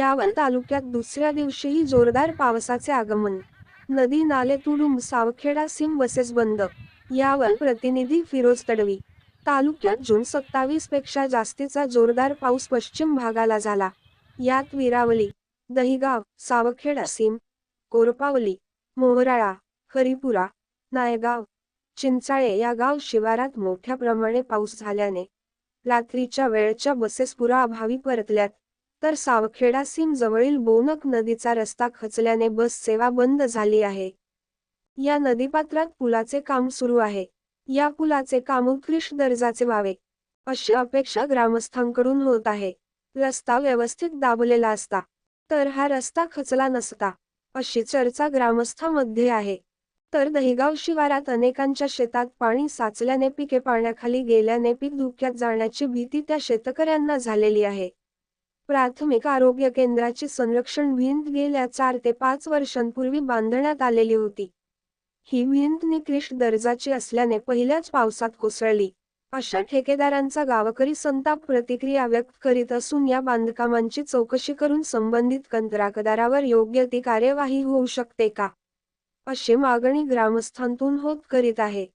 यावर तालुक्यात दुसऱ्या दिवशीही जोरदार पावसाचे आगमन. नदी नाले तुडुंब सावखेडा सिम बसेस बंद. यावर प्रतिनिधी फिरोज तडवी. तालुक्यात जून सत्तावीसपेक्षा जास्तीचा जोरदार पाऊस पश्चिम भागाला झाला. यात विरावली दहिगाव सावखेडा सिम कोरपावली मोहराळा हरिपुरा नायगाव चिंचाळे या गाव शिवारात मोठ्या प्रमाणे पाऊस झाल्याने रात्रीच्या वेळच्या बसेस पुराअभावी परतल्यात. तर सावखेडा सीम जवळील बोनक नदीचा रस्ता खचल्याने बस सेवा बंद झाली आहे. या नदीपात्रात पुलाचे काम सुरू आहे. या पुलाचे काम उत्कृष्ट दर्जाचे व्हावे अशी अपेक्षा ग्रामस्थांकडून होत आहे. रस्ता व्यवस्थित दाबलेला असता तर हा रस्ता खचला नसता अशी चर्चा ग्रामस्थामध्ये आहे. तर दहिगाव शिवारात अनेकांच्या शेतात पाणी साचल्याने पिके पाण्याखाली गेल्याने पीक धुक्यात जाण्याची भीती त्या शेतकऱ्यांना झालेली आहे. प्राथमिक आरोग्य केंद्राची संरक्षण भिंत गेल्या चार ते पाच वर्षांपूर्वी बांधण्यात आलेली होती. ही भिंत निकृष्ट दर्जाची असल्याने पहिल्याच पावसात कोसळली. अशा ठेकेदारांचा गावकरी संताप प्रतिक्रिया व्यक्त करीत असून या बांधकामांची चौकशी करून संबंधित कंत्राटदारावर योग्य ती कार्यवाही होऊ शकते का? अशी मागणी ग्रामस्थांतून होत करीत आहे.